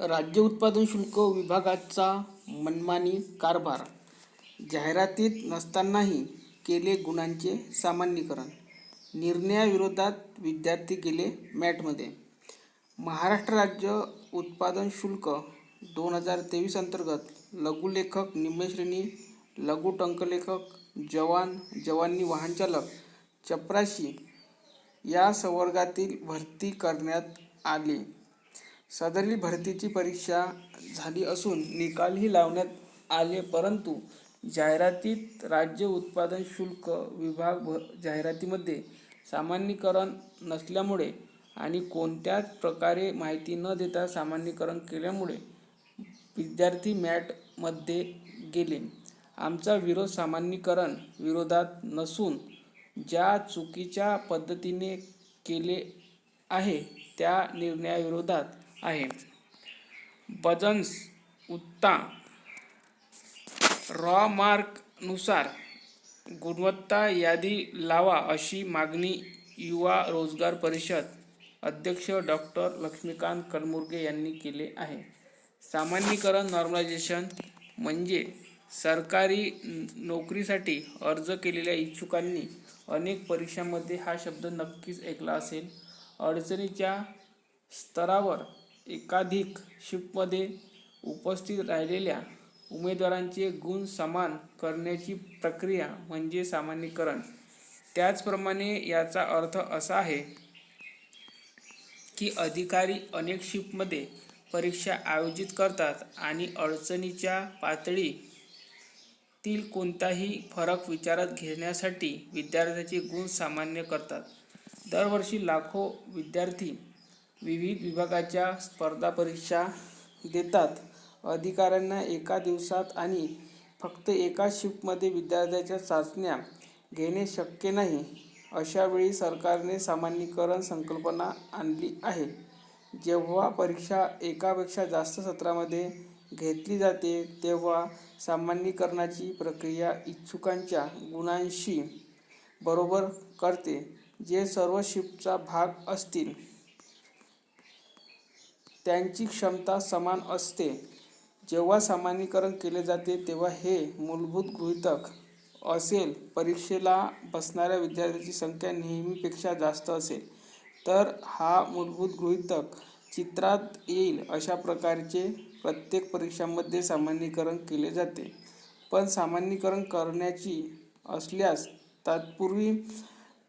राज्य उत्पादन शुल्क विभागाचा मनमानी कारभार. जाहिरातीत नसतानाही केले गुणांचे सामान्यीकरण. निर्णयाविरोधात विद्यार्थी गेले मॅटमध्ये. महाराष्ट्र राज्य उत्पादन शुल्क दोन हजार तेवीस अंतर्गत लघुलेखक निम्नश्रेणी लघु टंकलेखक जवान जवानी वाहनचालक चपराशी या संवर्गातील भरती करण्यात आली. सदरील भरतीची परीक्षा झाली असून निकालही लावण्यात आले परंतु जाहिरातीत राज्य उत्पादन शुल्क विभाग भ जाहिरातीमध्ये सामान्यीकरण नसल्यामुळे आणि कोणत्याच प्रकारे माहिती न देता सामान्यीकरण केल्यामुळे विद्यार्थी मॅटमध्ये गेले. आमचा विरोध सामान्यीकरण विरोधात नसून ज्या चुकीच्या पद्धतीने केले आहे त्या निर्णयाविरोधात आहे बजन्स उत्ता रॉ मार्कनुसार गुणवत्ता यादी लावा अशी मागणी युवा रोजगार परिषद अध्यक्ष डॉक्टर लक्ष्मीकांत कलमुर्गे यांनी केले आहे. सामान्यीकरण नॉर्मलायझेशन म्हणजे सरकारी नोकरीसाठी अर्ज केलेल्या इच्छुकांनी अनेक परीक्षांमध्ये हा शब्द नक्कीच ऐकला असेल. अडचणीच्या स्तरावर एकाधिक शिफ्टमध्ये उपस्थित राहिलेल्या उमेदवारांचे गुण समान करण्याची प्रक्रिया म्हणजे सामान्यीकरण. त्याचप्रमाणे याचा अर्थ असा आहे की अधिकारी अनेक शिफ्टमध्ये परीक्षा आयोजित करतात आणि अडचणीच्या पातळीतील कोणताही फरक विचारात घेण्यासाठी विद्यार्थ्यांचे गुण सामान्य करतात. दरवर्षी लाखो विद्यार्थी विविध विभागाच्या स्पर्धा परीक्षा देतात. अधिकाऱ्यांना एका दिवसात आणि फक्त एका शिफ्टमध्ये विद्यार्थ्याच्या चाचण्या घेणे शक्य नाही अशावेळी सरकारने सामान्यीकरण संकल्पना आणली आहे. जेव्हा परीक्षा एकापेक्षा जास्त सत्रामध्ये घेतली जाते तेव्हा सामान्यीकरणाची प्रक्रिया इच्छुकांच्या गुणांशी बरोबर करते जे सर्व शिफ्टचा भाग असतील. त्यांची क्षमता समान असते. जेव्हा सामान्यीकरण केले जाते तेव्हा हे मूलभूत गृहितक असेल. परीक्षेला बसणाऱ्या विद्यार्थ्यांची संख्या नेहमीपेक्षा जास्त असेल. तर हा मूलभूत गृहितक चित्रात येईल अशा प्रकारचे प्रत्येक परीक्षांमध्ये सामान्यीकरण केले जाते. पण सामान्यीकरण करण्याची असल्यास तत्पूर्वी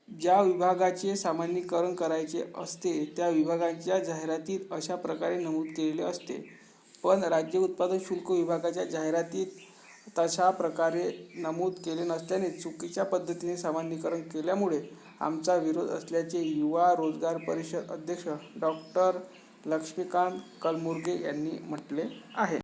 ज्या विभागाचे सामान्यीकरण करायचे असते त्या विभागाच्या जाहिरातीत अशा प्रकारे नमूद केलेले असते. पण राज्य उत्पादन शुल्क विभागाच्या जाहिरातीत तशा प्रकारे नमूद केले नसल्याने चुकीच्या पद्धतीने सामान्यीकरण केल्यामुळे आमचा विरोध असल्याचे युवा रोजगार परिषद अध्यक्ष डॉक्टर लक्ष्मीकांत कलमुर्गे यांनी म्हटले आहे.